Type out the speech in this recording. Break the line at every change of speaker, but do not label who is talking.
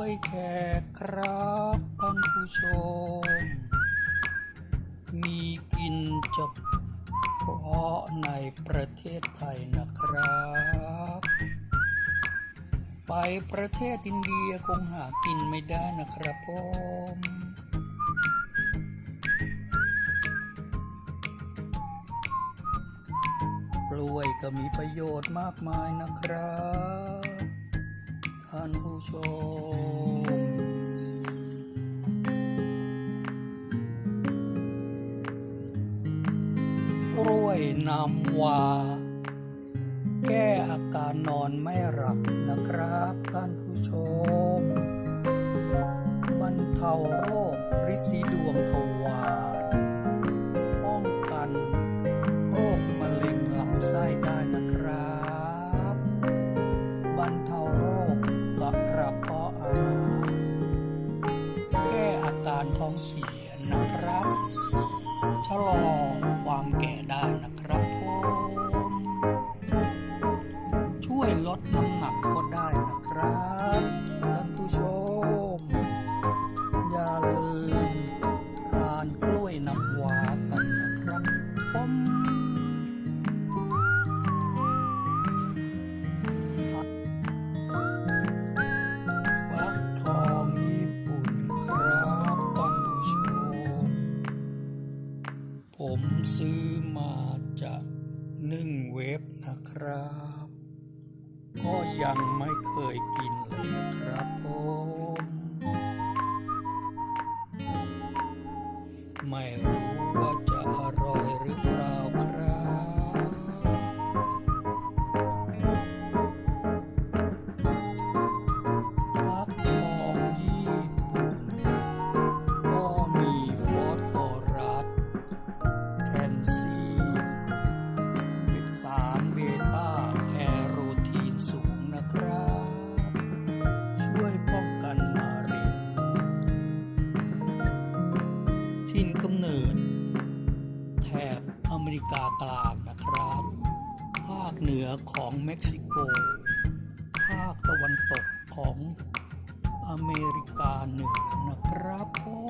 ด้วยแขกรับเชม มีกินเฉพาะในประเทศไทยนะครับ ไปประเทศอินเดียคงหากินไม่ได้นะครับผมกล้วยก็มีประโยชน์มากมายนะครับ ท่านผู้ชมกล้วยน้ำวา แก้อาการนอนไม่หลับนะครับท่านผู้ชมบรรเทาโรคริดสีดวง การท้องเสียนะครับชะลอความแก่ได้นะครับผมช่วยลดน้ำหนักก็ได้นะครับท่านผู้ชม อย่าลืมทานกล้วยน้ำว้ากันนะครับผม ผมซื้อมาจากนึ่งเว็บนะครับ ก็ยังไม่เคยกินเลยนะครับผมไม่ เนิด แถบอเมริกากลางนะครับ ภาคเหนือของเม็กซิโก ภาคตะวันตกของอเมริกาเหนือนะครับผมท่านผู้ชม